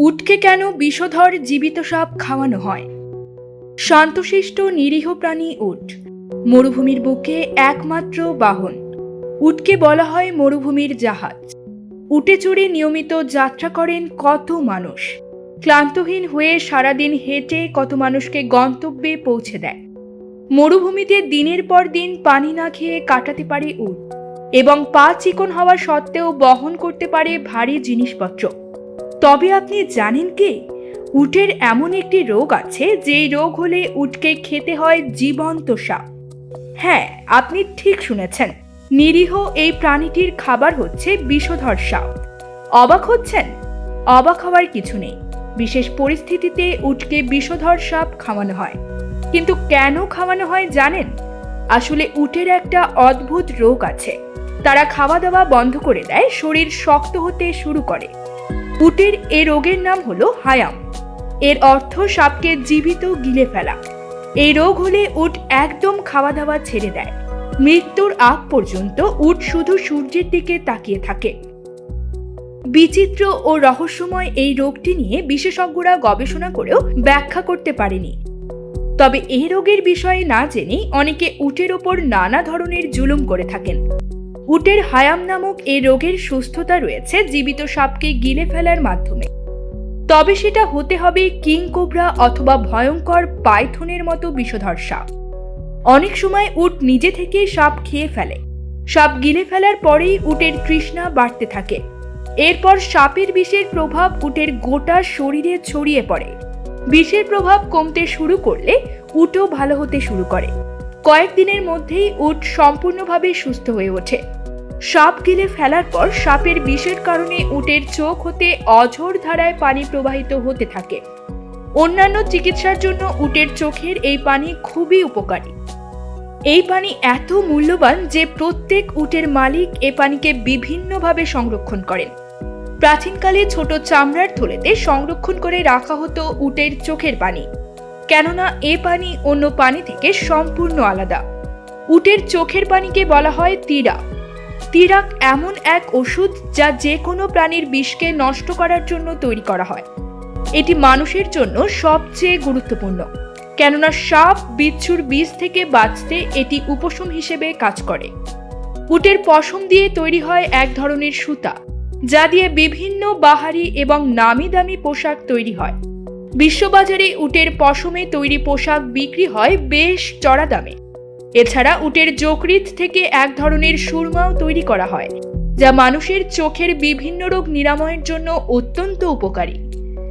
উটকে কেন বিষধর জীবিত সাপ খাওয়ানো হয়? শান্তশিষ্ট নিরীহ প্রাণী উট, মরুভূমির বুকে একমাত্র বাহন। উটকে বলা হয় মরুভূমির জাহাজ। উটে চড়ে নিয়মিত যাত্রা করেন কত মানুষ? ক্লান্তহীন হয়ে সারাদিন হেঁটে কত মানুষকে গন্তব্যে পৌঁছে দেয়। মরুভূমিতে দিনের পর দিন পানি না খেয়ে কাটাতে পারে উট এবং পা চিকন হওয়া সত্ত্বেও বহন করতে পারে ভারী জিনিসপত্র। তবে আপনি জানেন কি? উটের এমন একটি রোগ আছে যেই রোগ হলে উটকে খেতে হয় জীবন্ত সাপ। হ্যাঁ আপনি ঠিক শুনেছেন। নিরীহ এই প্রাণীটির খাবার হচ্ছে বিষধর সাপ। অবাক হচ্ছেন? অবাক হওয়ার কিছু নেই। বিশেষ পরিস্থিতিতে উটকে বিষধর সাপ খাওয়ানো হয়। কিন্তু কেন খাওয়ানো হয় জানেন? আসলে উটের একটা অদ্ভুত রোগ আছে। তারা খাওয়া দাওয়া বন্ধ করে দেয়, শরীর শক্ত হতে শুরু করে। উটের এ রোগের নাম হলো হায়াম। এর অর্থ সাপকে জীবিত গিলে ফেলা। এই রোগ হলে উট একদম খাওয়া দাওয়া ছেড়ে দেয়। মৃত্যুর আগ পর্যন্ত উট শুধু সূর্যের দিকে তাকিয়ে থাকে। বিচিত্র ও রহস্যময় এই রোগটি নিয়ে বিশেষজ্ঞরা গবেষণা করেও ব্যাখ্যা করতে পারেনি। তবে এই রোগের বিষয়ে না জেনেই অনেকে উটের ওপর নানা ধরনের জুলুম করে থাকেন। উটের হায়াম নামক এই রোগের সুস্থতা রয়েছে, জীবিত সাপকে গিলে ফেলার মাধ্যমে। তবে সেটা হতে হবে কিং কোবরা অথবা ভয়ঙ্কর পাইথনের মতো বিষধর সাপ। অনেক সময় উট নিজে থেকেই সাপ খেয়ে ফেলে। সাপ গিলে ফেলার পরেই উটের তৃষ্ণা বাড়তে থাকে। এরপর সাপের বিষের প্রভাব উটের গোটা শরীরে ছড়িয়ে পড়ে। বিষের প্রভাব কমতে শুরু করলে উটও ভালো হতে শুরু করে। কয়েকদিনের মধ্যেই উট সম্পূর্ণভাবে সুস্থ হয়ে ওঠে। সাপ গিলে ফেলার পর সাপের বিষের কারণে উটের চোখ হতে অঝোর ধারায় পানি প্রবাহিত হতে থাকে। অন্যান্য চিকিৎসার জন্য উটের চোখের এই পানি খুবই উপকারী। এই পানি এত মূল্যবান যে প্রত্যেক উটের মালিক এ পানিকে বিভিন্নভাবে সংরক্ষণ করেন। প্রাচীনকালে ছোট চামড়ার থলেতে সংরক্ষণ করে রাখা হতো উটের চোখের পানি। কেননা এ পানি অন্য পানি থেকে সম্পূর্ণ আলাদা। উটের চোখের পানিকে বলা হয় তিরা। তিরাক এমন এক ওষুধ যা যে কোনো প্রাণীর বিষকে নষ্ট করার জন্য তৈরি করা হয়। এটি মানুষের জন্য সবচেয়ে গুরুত্বপূর্ণ। কেননা সাপ বিচ্ছুর বিষ থেকে বাঁচতে এটি উপশম হিসেবে কাজ করে। উটের পশম দিয়ে তৈরি হয় এক ধরনের সুতা, যা দিয়ে বিভিন্ন বাহারি এবং নামি দামি পোশাক তৈরি হয়। বিশ্ববাজারে উটের পশমে তৈরি পোশাক বিক্রি হয় বেশ চড়া দামে। এছাড়া উটের যকৃত থেকে এক ধরনের সুরমাও তৈরি করা হয়, যা মানুষের চোখের বিভিন্ন রোগ নিরাময়ের জন্য অত্যন্ত উপকারী।